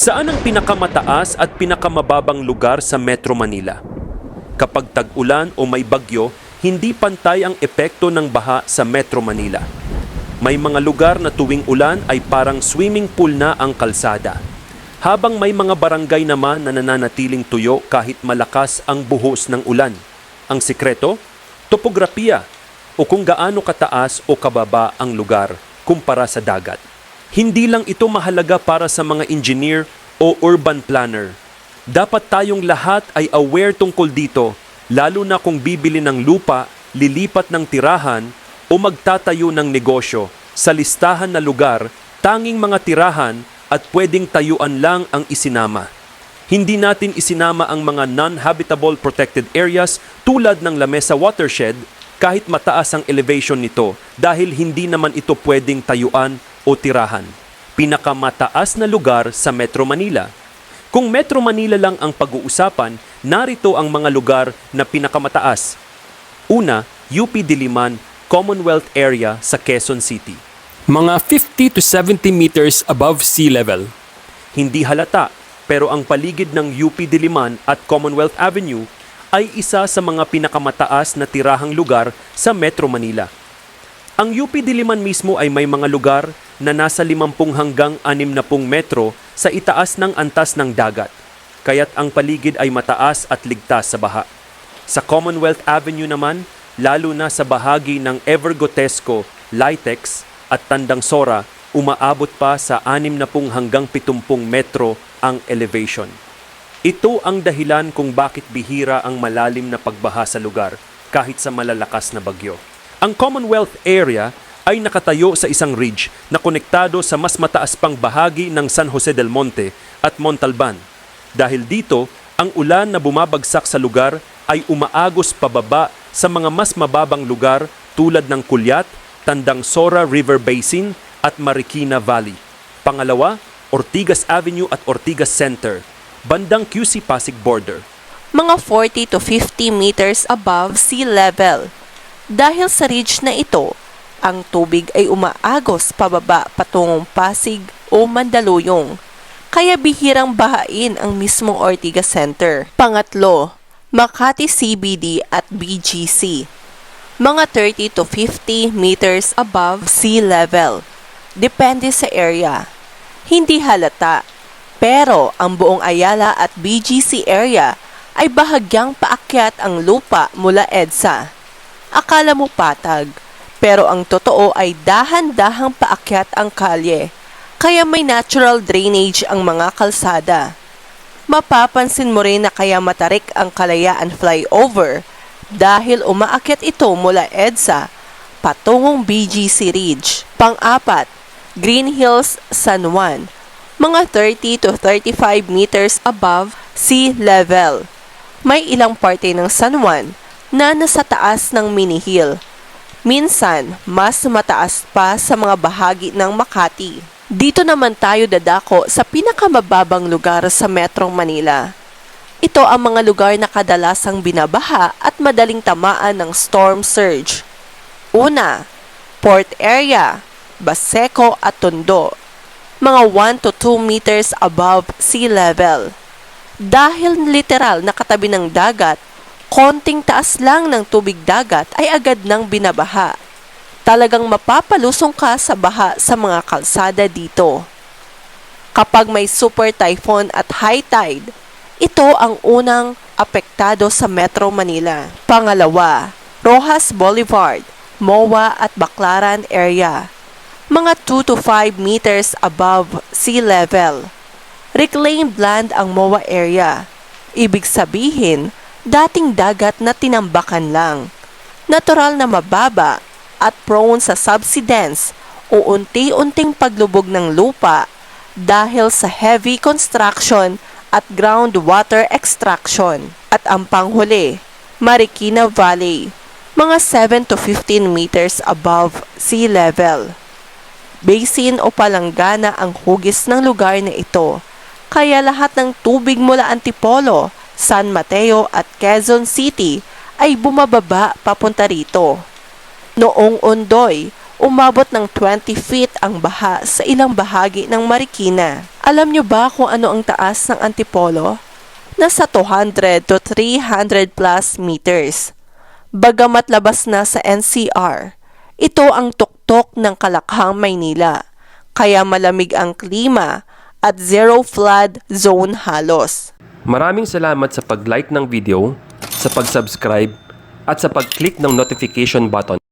Saan ang pinakamataas at pinakamababang lugar sa Metro Manila? Kapag tag-ulan o may bagyo, hindi pantay ang epekto ng baha sa Metro Manila. May mga lugar na tuwing ulan ay parang swimming pool na ang kalsada. Habang may mga barangay naman na nananatiling tuyo kahit malakas ang buhos ng ulan. Ang sikreto? Topografiya o kung gaano kataas o kababa ang lugar kumpara sa dagat. Hindi lang ito mahalaga para sa mga engineer o urban planner. Dapat tayong lahat ay aware tungkol dito, lalo na kung bibili ng lupa, lilipat ng tirahan o magtatayo ng negosyo sa listahan na lugar, tanging mga tirahan at pwedeng tayuan lang ang isinama. Hindi natin isinama ang mga non-habitable protected areas tulad ng Lamesa Watershed kahit mataas ang elevation nito dahil hindi naman ito pwedeng tayuan o tirahan. Pinakamataas na lugar sa Metro Manila. Kung Metro Manila lang ang pag-uusapan, narito ang mga lugar na pinakamataas. Una, UP Diliman, Commonwealth Area sa Quezon City. Mga 50 to 70 meters above sea level. Hindi halata, pero ang paligid ng UP Diliman at Commonwealth Avenue ay isa sa mga pinakamataas na tirahang lugar sa Metro Manila. Ang UP Diliman mismo ay may mga lugar na nasa 50 hanggang 60 metro sa itaas ng antas ng dagat, kaya't ang paligid ay mataas at ligtas sa baha. Sa Commonwealth Avenue naman, lalo na sa bahagi ng Evergotesco, Litex at Tandang Sora, umaabot pa sa 60 hanggang 70 metro ang elevation. Ito ang dahilan kung bakit bihira ang malalim na pagbaha sa lugar kahit sa malalakas na bagyo. Ang Commonwealth Area ay nakatayo sa isang ridge na konektado sa mas mataas pang bahagi ng San Jose del Monte at Montalban. Dahil dito, ang ulan na bumabagsak sa lugar ay umaagos pababa sa mga mas mababang lugar tulad ng Kulyat, Tandang Sora River Basin at Marikina Valley. Pangalawa, Ortigas Avenue at Ortigas Center, bandang QC Pasig border. mga 40 to 50 meters above sea level. Dahil sa ridge na ito, ang tubig ay umaagos pababa patungong Pasig o Mandaluyong. Kaya bihirang bahain ang mismong Ortigas Center. Pangatlo, Makati CBD at BGC. Mga 30 to 50 meters above sea level. Depende sa area. Hindi halata, pero ang buong Ayala at BGC area ay bahagyang paakyat ang lupa mula EDSA. Akala mo patag, pero ang totoo ay dahan-dahang paakyat ang kalye, kaya may natural drainage ang mga kalsada. Mapapansin mo rin na kaya matarik ang kalayaan flyover dahil umaakyat ito mula EDSA patungong BGC Ridge. Pang-apat, Green Hills, San Juan, mga 30 to 35 meters above sea level. May ilang parte ng San Juan na nasa taas ng mini hill. Minsan, mas mataas pa sa mga bahagi ng Makati. Dito naman tayo dadako sa pinakamababang lugar sa Metro Manila. Ito ang mga lugar na kadalasang binabaha at madaling tamaan ng storm surge. Una, Port Area, Baseco at Tondo. Mga 1 to 2 meters above sea level. Dahil literal na katabi ng dagat, konting taas lang ng tubig dagat ay agad nang binabaha. Talagang mapapalusong ka sa baha sa mga kalsada dito. Kapag may super typhoon at high tide, ito ang unang apektado sa Metro Manila. Pangalawa, Rojas Boulevard, MOA at Baclaran area. Mga 2 to 5 meters above sea level. Reclaimed land ang MOA area. Ibig sabihin, dating dagat na tinambakan lang. Natural na mababa at prone sa subsidence o unti-unting paglubog ng lupa dahil sa heavy construction at groundwater extraction. At ang panghuli, Marikina Valley, mga 7 to 15 meters above sea level. Basin o palanggana ang hugis ng lugar na ito, kaya lahat ng tubig mula Antipolo, San Mateo at Quezon City ay bumababa papunta rito. Noong Ondoy, Umabot ng 20 feet ang baha sa ilang bahagi ng Marikina. Alam nyo ba kung ano ang taas ng Antipolo? Nasa 200 to 300 plus meters. Bagamat labas na sa NCR, ito ang tuktok ng Kalakhang, Maynila. Kaya malamig ang klima at zero flood zone halos. Maraming salamat sa pag-like ng video, sa pag-subscribe, at sa pag-click ng notification button.